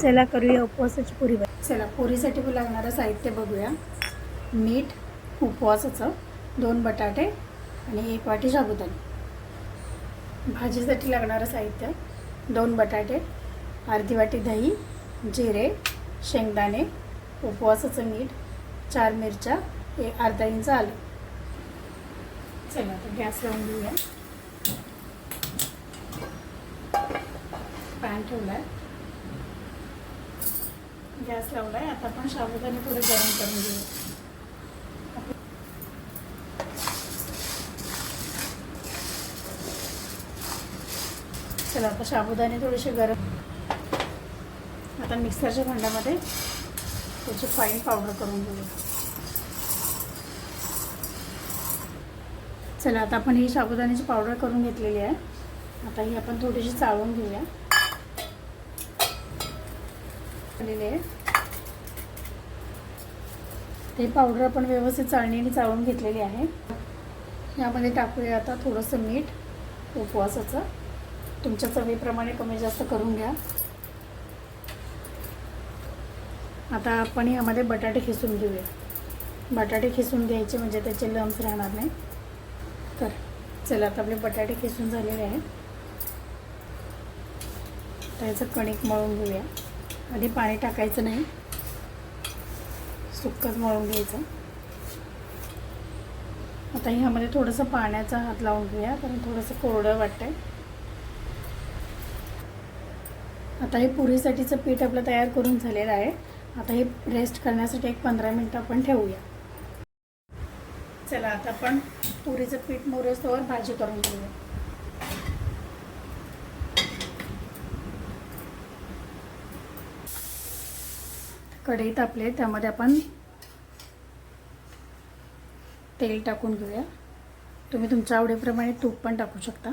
चला करूया उपवासाची पुरी चला पुरीसाठी लागणारं साहित्य बघूया. मीठ उपवासाचं दोन बटाटे आणि एक वाटी साबुदाणे भाजीसाठी लागणारं साहित्य दोन बटाटे अर्धी वाटी दही जिरे शेंगदाणे उपवासाचं मीठ चार मिरच्या एक अर्धा इंच आलं. चला आता गॅस लावून घेऊया. पॅन ठेवला आहे गॅस लावला आहे आता आपण साबुदाणे थोडे गरम करून घेऊ. चला आता साबुदाणे थोडेसे गरम. आता मिक्सरच्या भांड्यामध्ये त्याची फाईन पावडर करून घेऊ. चला आता आपण ही साबुदाण्याची पावडर करून घेतलेली आहे. आता ही आपण थोडीशी चाळून घेऊया. आलेली ते पावडर आपण व्यवस्थित चाळणीने चाळून घेतलेली आहे. यामध्ये टाकूया आता थोडंसं मीठ उपवासाचं. तुमच्या चवीप्रमाणे कमी जास्त करून घ्या. आता आपण यामध्ये बटाटे खिसून घेऊया. बटाटे खिसून घ्यायचे म्हणजे त्याचे लम्स राहणार नाही. तर चला आता आपले बटाटे खिसून झालेले आहेत. त्याचं कणिक मळून घेऊया. आधी पाणी टाकायचं नाही. सुक्कच मळून घ्यायचं. आता ह्यामध्ये थोडंसं पाण्याचा हात लावून घेऊया कारण थोडंसं कोरडं वाटतंय. आता हे पुरीसाठीचं पीठ आपलं तयार करून झालेलं आहे. आता हे रेस्ट करण्यासाठी एक पंधरा मिनटं आपण ठेवूया. चला आता आपण पुरीचं पीठ मोरेस्तोवर भाजी करून घेऊया. कढई तापले त्यामध्ये आपण तेल टाकून घेऊया. तुम्ही तुमच्या आवडीप्रमाणे तूप पण टाकू शकता.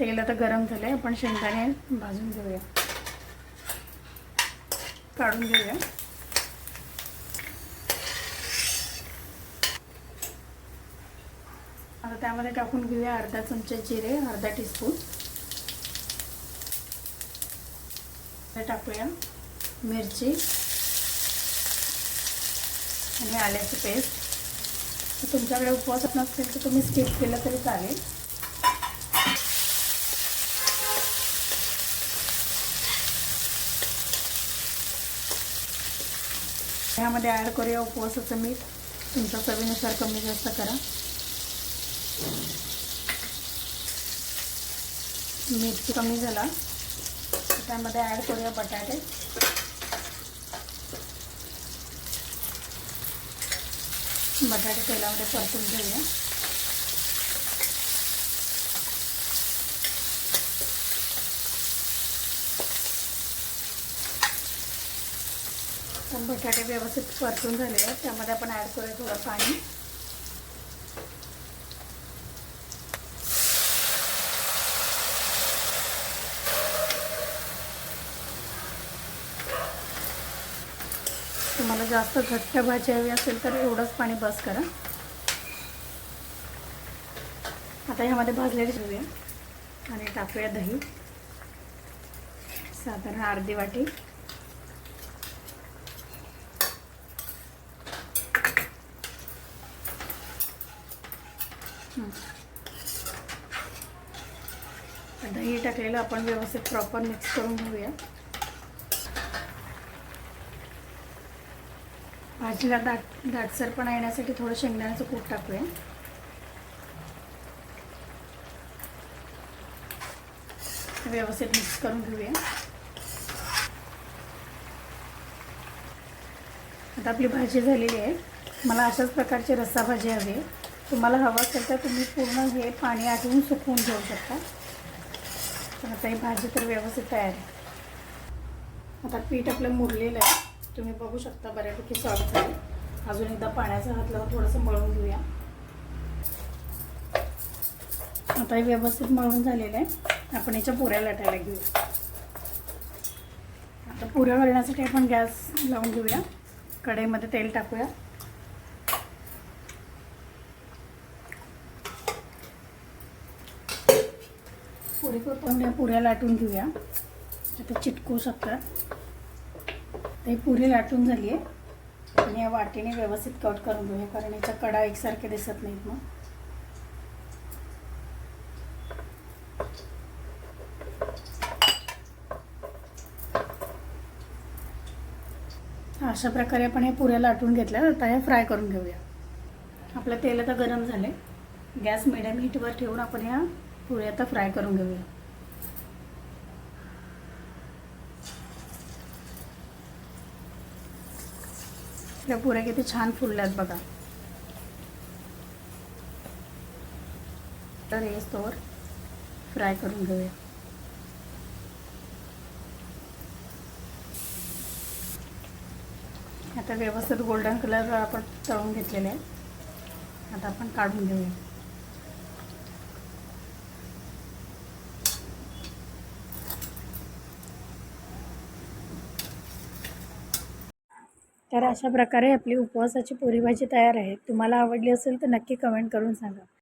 तेल आता गरम झालं आहे आपण शेंगदाणे भाजून घेऊया. काढून घेऊया. आता त्यामध्ये टाकून घेऊया अर्धा चमचा जिरे अर्धा टीस्पून टाकूया. मिरची. आणि आल्याची पेस्ट. तुमच्याकडे उपवास नसेल तर तुम्ही स्किप केलं तरी चालेल. ह्यामध्ये ॲड करूया उपवासाचं मीठ. तुमच्या चवीनुसार कमी जास्त करा. मीठ कमी झाला. त्यामध्ये ॲड करूया बटाटे. बटाटे तेलामध्ये परतून घेऊया. बटाटे व्यवस्थित परतून झाले आहेत. त्यामध्ये आपण ॲड करूया थोडं पाणी. तुम्हाला जास्त घट्ट भाजी हवी असेल तर एवढंच पाणी बस करा. आता ह्यामध्ये भाजलेली ठेवूया आणि टाकूया दही. साधारण अर्धी वाटी. दही टाकलेलं आपण व्यवस्थित प्रॉपर मिक्स करून घेऊया. भाजीला दाट दाटसरपणा येण्यासाठी थोडं शेंगदाण्याचं कूट टाकूया. व्यवस्थित मिक्स करून घेऊया. आता आपली भाजी झालेली आहे. मला अशाच प्रकारची रस्सा भाजी हवी आहे. तुम्हाला हवं असेल तर तुम्ही पूर्ण हे पाणी आटवून सुकवून घेऊ शकता. तर आता ही भाजी तर व्यवस्थित तयार आहे. आता पीठ आपलं मुरलेलं आहे. तुम्ही बघू शकता बऱ्यापैकी सॉफ्ट झाली. अजून एकदा पाण्याचा हात लावून थोडंसं मळून घेऊया. आता हे व्यवस्थित मळून झालेलं आहे. आपण याच्या पुऱ्या लाटायला घेऊया. आता पुऱ्या घालण्यासाठी आपण गॅस लावून घेऊया. कढईमध्ये तेल टाकूया. पुरी करतो या पुऱ्या लाटून घेऊया. आता चिटकू शकतात ते पुरी लाटून झाली आहे. आणि या वाटीने व्यवस्थित कट करून घेऊया कारण याच्या कडा एकसारखे दिसत नाहीत मग. अशा प्रकारे आपण हे पुऱ्या लाटून घेतल्या. आता हे फ्राय करून घेऊया. आपलं तेल आता गरम झाले गॅस मिडियम हीटवर ठेवून आपण ह्या पुऱ्या आता फ्राय करून घेऊया. त्या पुऱ्या किती छान फुलल्यात बघा. तर हे स्टोर फ्राय करून घेऊया. आता व्यवस्थित गोल्डन कलर आपण तळून घेतलेले आहे आता आपण काढून घेऊया. तर अशा प्रकारे आपली उपवासाची पुरी भाजी तयार आहे. तुम्हाला आवडली असेल तर नक्की कमेंट करून सांगा.